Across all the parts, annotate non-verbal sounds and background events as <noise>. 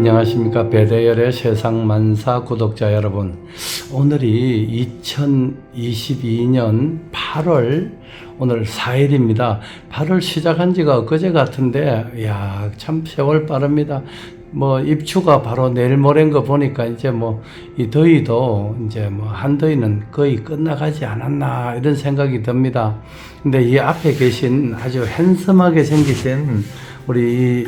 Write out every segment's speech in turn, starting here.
안녕하십니까. 배대열의 세상 만사 구독자 여러분. 오늘이 2022년 8월 오늘 4일입니다. 8월 시작한 지가 엊그제 같은데 야 참 세월 빠릅니다. 뭐 입추가 바로 내일 모레인 거 보니까 이제 뭐 이 더위도 이제 뭐 한더위는 거의 끝나가지 않았나 이런 생각이 듭니다. 근데 이 앞에 계신 아주 핸섬하게 생기신 우리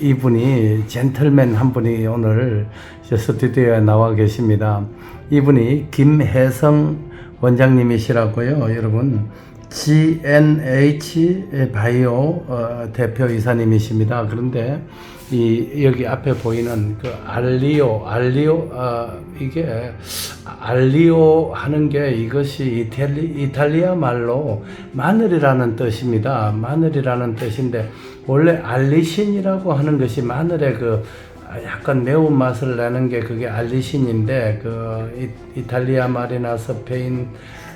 이 이분이 젠틀맨 한 분이 오늘 스튜디오에 나와 계십니다. 이분이 김혜성 원장님이시라고요. 여러분 GNH 바이오 어, 대표 이사님이십니다. 그런데 이 여기 앞에 보이는 그 알리오 알리오 어, 이게 알리오 하는 게 이것이 이탈리, 이탈리아 말로 마늘이라는 뜻입니다. 마늘이라는 뜻인데 원래 알리신이라고 하는 것이 마늘의 그 약간 매운 맛을 내는 게 그게 알리신인데 그 이, 이탈리아 말이나 스페인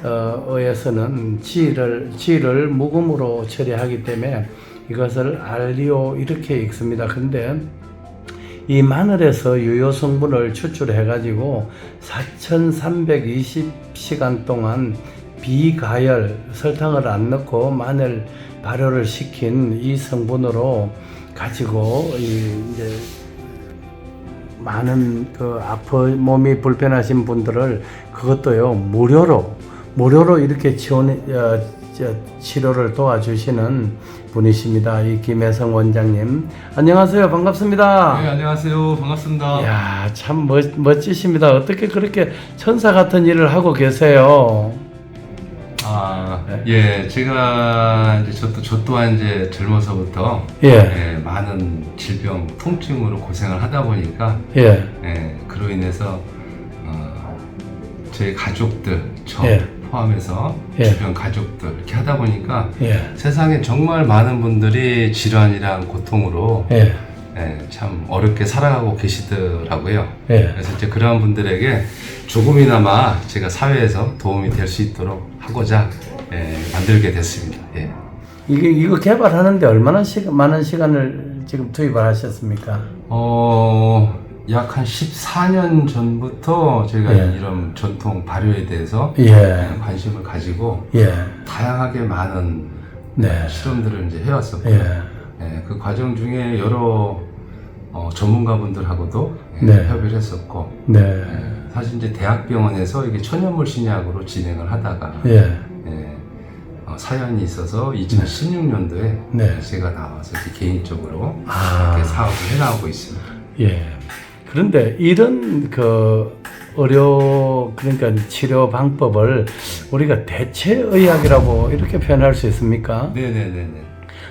어, 어에서는 지를 지를 묵음으로 처리하기 때문에 이것을 알리오 이렇게 읽습니다. 근데 이 마늘에서 유효 성분을 추출해 가지고 4320시간 동안 비가열 설탕을 안 넣고 마늘 발효를 시킨 이 성분으로 가지고 이 이제 많은 그 아프 몸이 불편하신 분들을 그것도요 무료로 무료로 이렇게 지원 어, 저, 치료를 도와주시는 분이십니다. 이 김혜성 원장님 안녕하세요 반갑습니다. 네, 안녕하세요. 반갑습니다. 이야 참 멋, 멋지십니다. 어떻게 그렇게 천사 같은 일을 하고 계세요? 아, 예, 제가 이제 저도 저 또한 이제 젊어서부터 예. 예, 많은 질병, 통증으로 고생을 하다 보니까 예. 예, 그로 인해서 어, 제 가족들, 저 예. 포함해서 예. 주변 가족들 이렇게 하다 보니까 예. 세상에 정말 많은 분들이 질환이랑 고통으로 예. 예, 참 어렵게 살아가고 계시더라고요. 예. 그래서 이제 그러한 분들에게 조금이나마 제가 사회에서 도움이 될 수 있도록 하고자 예, 만들게 됐습니다. 예. 이게 이거 개발하는데 얼마나 시간, 많은 시간을 지금 투입을 하셨습니까? 어, 약 한 14년 전부터 제가 예. 이런 전통 발효에 대해서 예. 관심을 가지고 예. 다양하게 많은 네. 실험들을 이제 해왔었고 예. 예, 그 과정 중에 여러 어, 전문가분들하고도 예, 네. 협의를 했었고 네. 예, 사실 이제 대학병원에서 이게 천연물 신약으로 진행을 하다가 예. 예, 어, 사연이 있어서 2016년도에 네. 제가 나와서 이제 개인적으로 아. 이렇게 사업을 해나가고 있습니다. 예. 그런데 이런 그 의료 그러니까 치료 방법을 우리가 대체 의학이라고 이렇게 표현할 수 있습니까? 네네네네.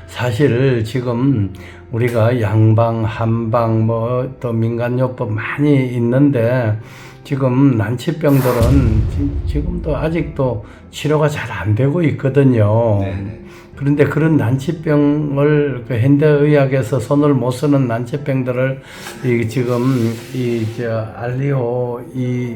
사실 지금 우리가 양방, 한방, 뭐 또 민간요법 많이 있는데 지금 난치병들은 지- 지금도 아직도 치료가 잘 안 되고 있거든요. 네네. 그런데 그런 난치병을 그 현대의학에서 손을 못 쓰는 난치병들을 이 지금 이 저 알리오 이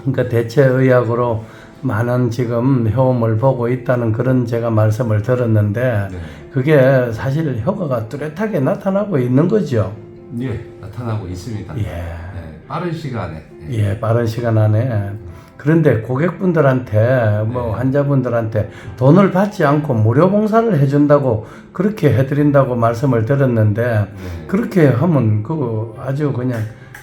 그러니까 대체의학으로 많은 지금 효험을 보고 있다는 그런 제가 말씀을 들었는데 네. 그게 사실 효과가 뚜렷하게 나타나고 있는 거죠. 예, 나타나고 있습니다. 예. 네, 빠른 시간에. 예. 예, 빠른 시간 안에. 그런데 고객분들한테, 뭐 네. 환자분들한테 돈을 받지 않고 무료 봉사를 해준다고 그렇게 해드린다고 말씀을 들었는데, 네. 그렇게 하면 그거 아주 그냥,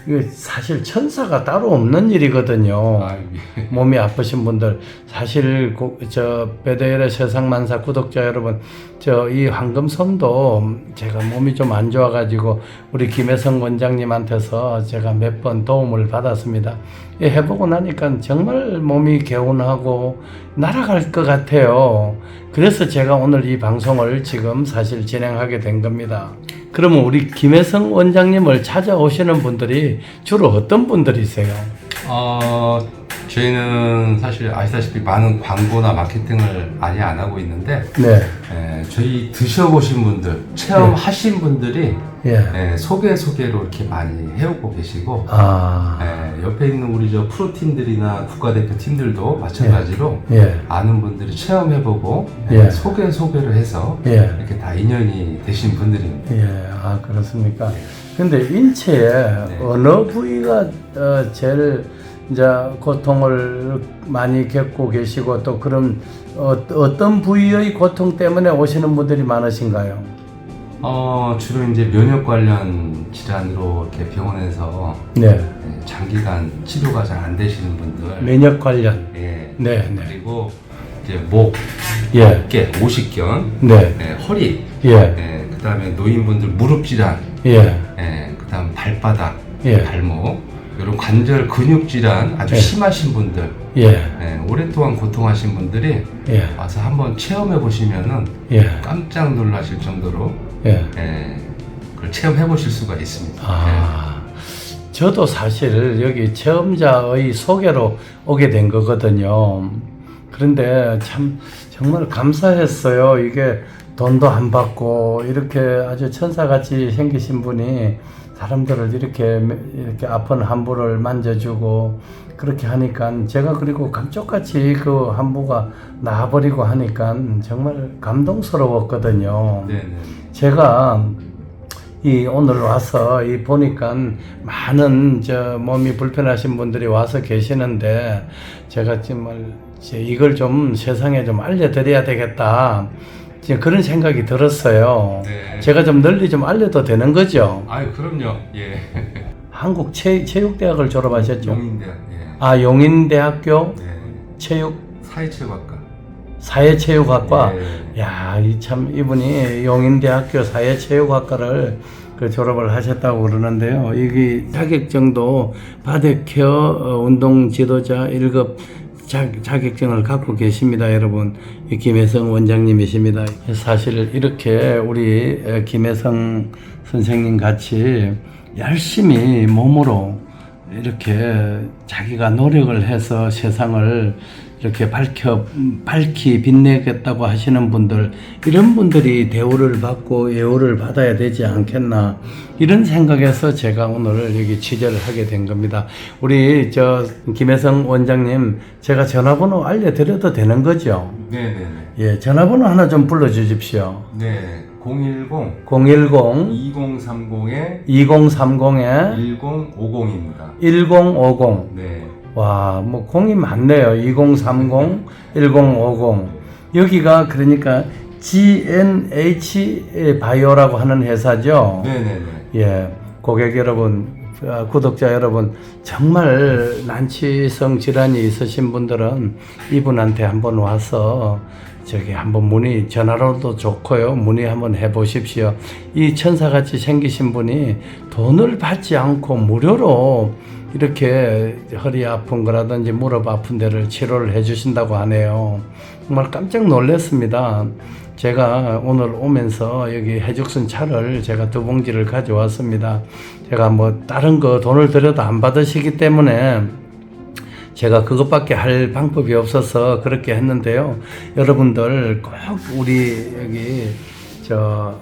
이거 사실 천사가 따로 없는 일이거든요. 아, 예. <laughs> 몸이 아프신 분들 사실 고, 저 베데엘의 세상 만사 구독자 여러분 저 이 황금손도 제가 몸이 좀 안 좋아가지고 우리 김혜성 원장님한테서 제가 몇 번 도움을 받았습니다. 이 해보고 나니까 정말 몸이 개운하고 날아갈 것 같아요. 그래서 제가 오늘 이 방송을 지금 사실 진행하게 된 겁니다. 그러면 우리 김혜성 원장님을 찾아오시는 분들이 주로 어떤 분들이세요? 어, 저희는 사실 아시다시피 많은 광고나 마케팅을 많이 안 하고 있는데 네. 예, 저희 드셔보신 분들, 체험하신 분들이 예. 예, 소개 소개로 이렇게 많이 해오고 계시고 아, 예, 옆에 있는 우리 저 프로팀들이나 국가대표 팀들도 마찬가지로 예. 아는 분들이 체험해보고 예. 예, 소개 소개를 해서 예. 이렇게 다 인연이 되신 분들입니다. 예, 아 그렇습니까? 근데 인체의 네. 어느 부위가 어, 제일 이제 고통을 많이 겪고 계시고 또 그런 어, 어떤 부위의 고통 때문에 오시는 분들이 많으신가요? 어, 주로 이제 면역 관련 질환으로 이렇게 병원에서 네, 예, 장기간 치료가 잘 안 되시는 분들, 면역 관련. 예, 네, 네, 그리고 이제 목, 예, 어깨, 오십견, 네, 예, 허리, 예, 예, 그다음에 노인분들 무릎 질환, 예, 예, 그다음 발바닥, 예. 발목 이런 관절 근육 질환 아주 예. 심하신 분들, 예, 예, 오랫동안 고통하신 분들이 예, 와서 한번 체험해 보시면은 예, 깜짝 놀라실 정도로 예. 예, 그걸 체험해 보실 수가 있습니다. 아, 저도 사실 여기 체험자의 소개로 오게 된 거거든요. 그런데 참 정말 감사했어요. 이게 돈도 안 받고 이렇게 아주 천사같이 생기신 분이 사람들을 이렇게 이렇게 아픈 함부를 만져주고 그렇게 하니까 제가 그리고 감쪽같이 그 함부가 나와버리고 하니까 정말 감동스러웠거든요. 예. 네, 네. 제가 이 오늘 와서 이 보니까 많은 저 몸이 불편하신 분들이 와서 계시는데 제가 정말 이걸 좀 세상에 좀 알려드려야 되겠다. 이제 그런 생각이 들었어요. 네. 제가 좀 널리 좀 알려도 되는 거죠. 아유 그럼요. 예. 한국 체, 체육대학을 졸업하셨죠? 용인대학. 예. 아 용인대학교 네. 체육 사회체육학과. 사회체육학과 예. 야, 이 참 이분이 용인대학교 사회체육학과를 그 졸업을 하셨다고 그러는데요. 이게 자격증도 바데케어 어, 운동 지도자 1급 자, 자격증을 갖고 계십니다, 여러분. 이 김혜성 원장님이십니다. 사실 이렇게 우리 에, 김혜성 선생님 같이 열심히 몸으로 이렇게 자기가 노력을 해서 세상을 이렇게 밝혀 밝히 빛내겠다고 하시는 분들 이런 분들이 대우를 받고 예우를 받아야 되지 않겠나 이런 생각에서 제가 오늘 여기 취재를 하게 된 겁니다. 우리 저 김혜성 원장님 제가 전화번호 알려드려도 되는 거죠? 네네네. 예, 전화번호 하나 좀 불러주십시오. 네. 010 010 2030에 2030에 1050입니다. 1050 네. 와, 뭐 공이 많네요. 2030, 1050. 여기가 그러니까 GNH 바이오라고 하는 회사죠. 네네네. 예, 고객 여러분, 어, 구독자 여러분, 정말 난치성 질환이 있으신 분들은 이분한테 한번 와서 저기 한번 문의 전화로도 좋고요. 문의 한번 해 보십시오. 이 천사같이 생기신 분이 돈을 받지 않고 무료로 이렇게 허리 아픈 거라든지 무릎 아픈 데를 치료를 해 주신다고 하네요. 정말 깜짝 놀랐습니다. 제가 오늘 오면서 여기 해죽순 차를 제가 두 봉지를 가져왔습니다. 제가 뭐 다른 거 돈을 들여도 안 받으시기 때문에 제가 그것밖에 할 방법이 없어서 그렇게 했는데요. 여러분들 꼭 우리 여기 저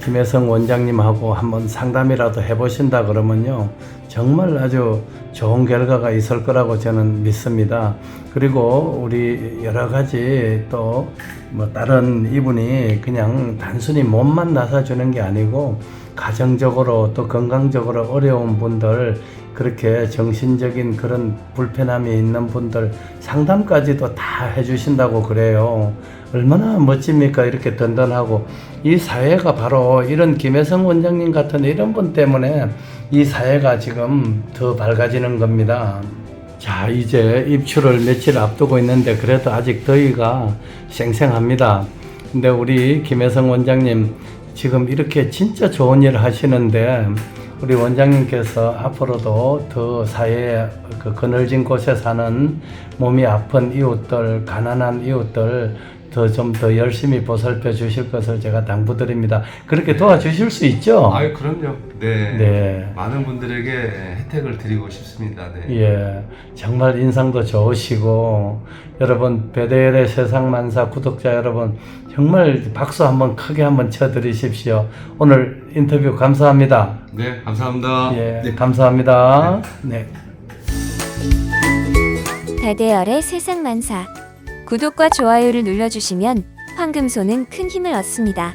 김혜성 원장님하고 한번 상담이라도 해보신다 그러면요. 정말 아주 좋은 결과가 있을 거라고 저는 믿습니다. 그리고 우리 여러 가지 또 뭐 다른 이분이 그냥 단순히 몸만 나서주는 게 아니고 가정적으로 또 건강적으로 어려운 분들 그렇게 정신적인 그런 불편함이 있는 분들 상담까지도 다 해주신다고 그래요. 얼마나 멋집니까? 이렇게 든든하고 이 사회가 바로 이런 김혜성 원장님 같은 이런 분 때문에 이 사회가 지금 더 밝아지는 겁니다. 자, 이제 입출을 며칠 앞두고 있는데 그래도 아직 더위가 쌩쌩합니다. 근데 우리 김혜성 원장님 지금 이렇게 진짜 좋은 일을 하시는데 우리 원장님께서 앞으로도 더 사회의 그 그늘진 곳에 사는 몸이 아픈 이웃들, 가난한 이웃들 더 좀 더 열심히 보살펴 주실 것을 제가 당부드립니다. 그렇게 도와주실 수 있죠? 아유 그럼요. 네. 네. 많은 분들에게 혜택을 드리고 싶습니다. 네. 예, 정말 인상도 좋으시고 여러분 베데엘의 세상 만사 구독자 여러분 정말 박수 한번 크게 한번 쳐드리십시오. 오늘 인터뷰 감사합니다. 네, 감사합니다. 예, 감사합니다. 네. 대대열의 세상 만사. 구독과 좋아요를 눌러주시면 황금소는 큰 힘을 얻습니다.